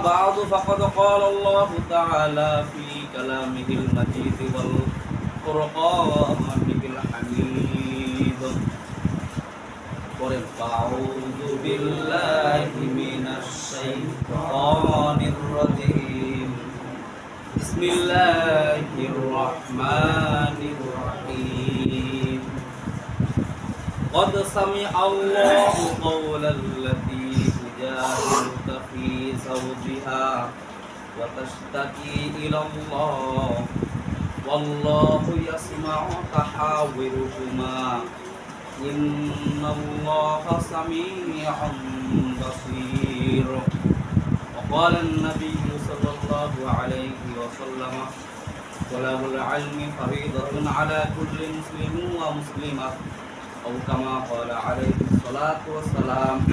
بعد فقد قال الله تعالى في كلامه المجيد والقرآن الحميد قل أعوذ بالله من الشيطان الرجيم بسم الله الرحمن الرحيم قد سمع الله قول التي تجادلك في زوجها وتشتكي إلى الله والله يسمع تحاوركما إن الله سميع بصير وقال النبي صلى الله عليه وسلم طلب العلم فريضة على كل مسلم ومسلمة أو كما قال عليه الصلاة والسلام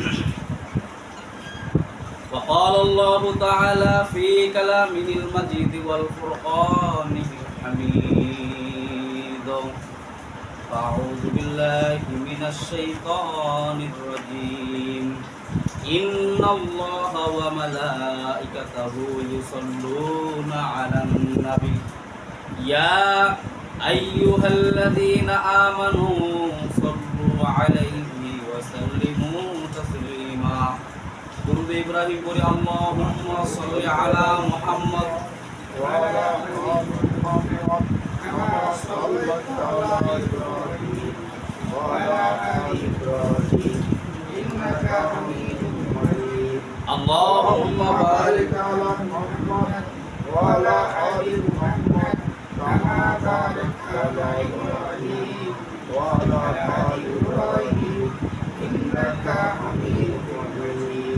وقال الله تعالى في كلامه المجيد والفرقان الحميد. أعوذ بالله من الشيطان الرجيم. إن الله وملائكته يصلون على النبي. يا أيها الذين آمنوا صلوا عليه দরুদ إبراهيم পড়ি اللهم صل على محمد. ওয়া اللهم بارك على محمد وعلى آل محمد كما باركت على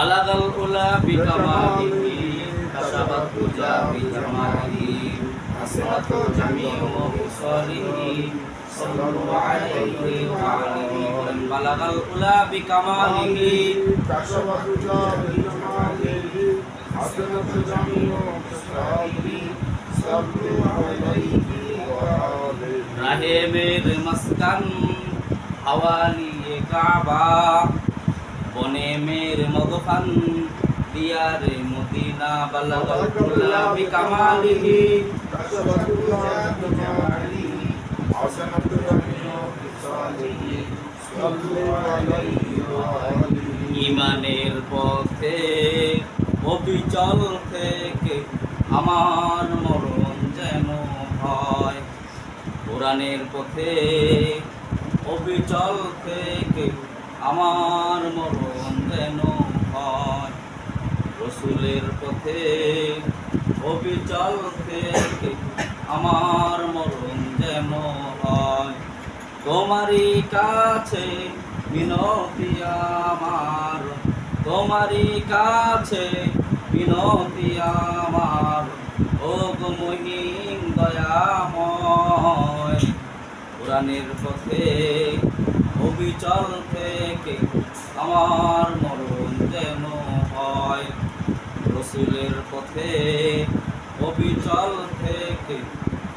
بلغ الأولى بكماله كشفت الدجى بجماله حسرته جميع مصاله صلوا عليه وعليه من بلغ الأولى بكماله كشفت الدجى بجماله حسرته جميع مصاله صلوا عليه وعليه راہ میرے مسکن حوالی کعبہ বনে মের মগফান দিয়ারে মদিনা বালাগাল কুলাবি ইমানের পথে অবিচল থেকে আমার মরণ যেন হয়। কোরআনের পথে অবিচল থেকে আমার মরণ যেন হয়। রসুলের পথে, অবিচল আমার মরণ যেন হয়। তোমারই কাছে বিনতি আমার, তোমারই কাছে বিনতি আমার। ও গো মহিম দয়াময় কোরআনের পথে অবিচল থেকে আমার মরণ যেন হয়। রসুলের পথে অবিচল থেকে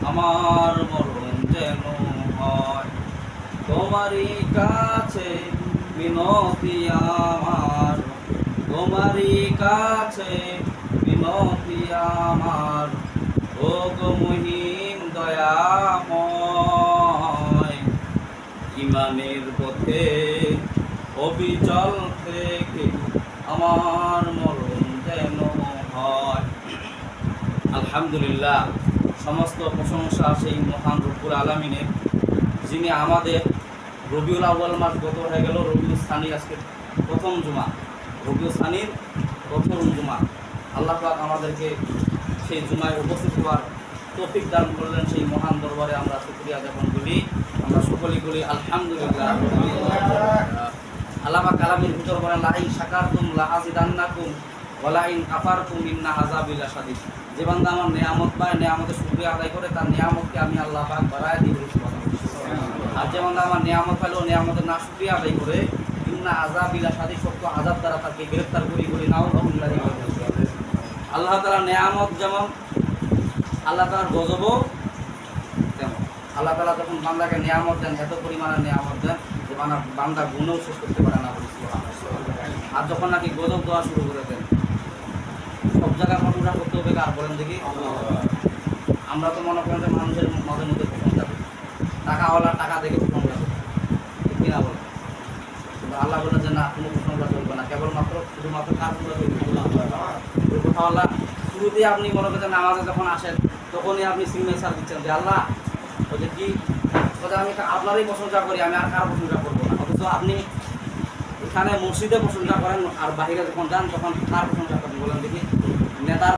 আমার মরণ যেন হয়। তোমারই কাছে বিনতি আমার। তোমারই কাছে বিনতি আমার। ও মহিম দয়াময়। ইমানের পথে অবিচল থেকে আমার মরণ যেন হয়। আলহামদুলিল্লাহ, সমস্ত প্রশংসা সেই মহান রব্বুল আলমিনের, যিনি আমাদের রবিউল আউ্বাল মাস গত হয়ে গেল, রবিউল সানি আজকে প্রথম জুমা। রবিউল সানির প্রথম জুমা। আল্লাহ পাক আমাদেরকে সেই জুমায় উপস্থিত হওয়ার তৌফিক দান করলেন। সেই মহান দরবারে আমরা শুক্রিয়া জ্ঞাপন করি। আমরা সকলেই বলি আলহামদুলিল্লাহ। আল্লাহ কালামের ভিতর বলেন, লাইন শাকারতুম লাহাজিদান্নাকুম, ওয়ালাইন কাফারতুম, ইন্না আযাবিল শাদীদ যে বান্দা আমার নিয়ামত পায়, নিয়ামতের শুকরিয়া আদায় করে, তার নিয়ামতকে আমি আল্লাহ পাক বাড়ায় দিব। আর যে বান্দা আমার নিয়ামত পাইলো, নিয়ামতের না শুকরিয়া আদায় করে, ইন্না আযাবিল শাদীদ সত্য আযাব দ্বারা তাকে গ্রেফতার করি করি নাও আল্লাহ। তাআলা নিয়ামত যেমন, আল্লাহ তাআলার গজবও তেমন। আল্লাহ তাআলা যখন বান্দাকে নিয়ামত দেন, এত পরিমাণে নিয়ামত দেন যে বান্দা বান্দা গুণও শেষ করতে পারে না বলি আর যখন নাকি গজব দেওয়া শুরু করে দেন, সব জায়গায় প্রশংসা করতে হবে আর বলেন দেখি, আমরা তো মনে করেন যে মানুষের মাঝে মধ্যে প্রশংসা করি টাকাওয়ালা টাকা দেখে প্রশংসা করি ঠিক কিনা বলেন? আল্লাহ বলেন যে না, কোনো প্রশংসা চলবে না। কেবলমাত্র শুধুমাত্র কার পুরো চলবে ওই কথাওয়ালা শুরুতেই আপনি মনে করেন নামাজে যখন আসেন, তখনই আপনি সিগনেচার দিচ্ছেন যে আল্লাহ যে কি বলছে আমি আপনারই প্রশংসা করি, আমি আর কার প্রশংসা করব না। অথচ আপনি এখানে মসজিদে প্রশংসা করেন আর বাহিরে যখন যান, তখন কার প্রশংসা করেন বলেন দেখি। নেতার